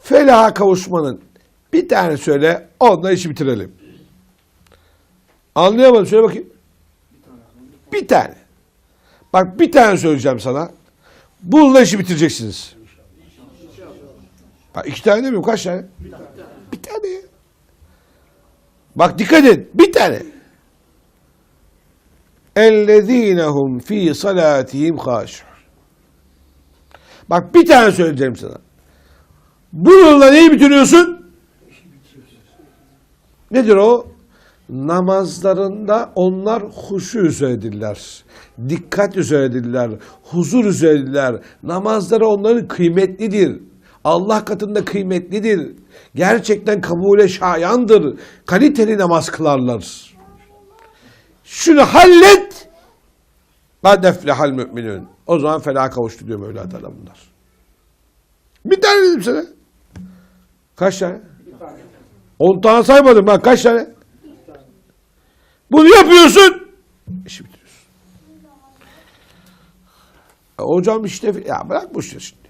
Felaha kavuşmanın bir tane söyle, onunla işi bitirelim. Anlayamadım, söyle bakayım. Bir tane. Bak bir tane söyleyeceğim sana. Bununla işi bitireceksiniz. Bak iki tane demiyorum, kaç tane? Bir tane. ya. Bak dikkat et, bir tane. اَلَّذ۪ينَهُمْ ف۪ي صَلَاتِهِمْ خَاشُعُونَ Bak bir tane söyleyeceğim sana. Bununla neyi bitiriyorsun? Nedir o? Namazlarında onlar huşu üzeredirler. Dikkat üzeredirler. Huzur üzeredirler. Namazları onların kıymetlidir. Allah katında kıymetlidir. Gerçekten kabule şayandır. Kaliteli namaz kılarlar. Şunu hallet. Ben deflehal müminün. O zaman felaha kavuştu diyor Mevla bunlar. Bir tane dedim sana. Kaç tane? On tane saymadım ben. Kaç tane? Bunu yapıyorsun. İşi bitiriyorsun. E, hocam işte ya bırak bu işleri şimdi.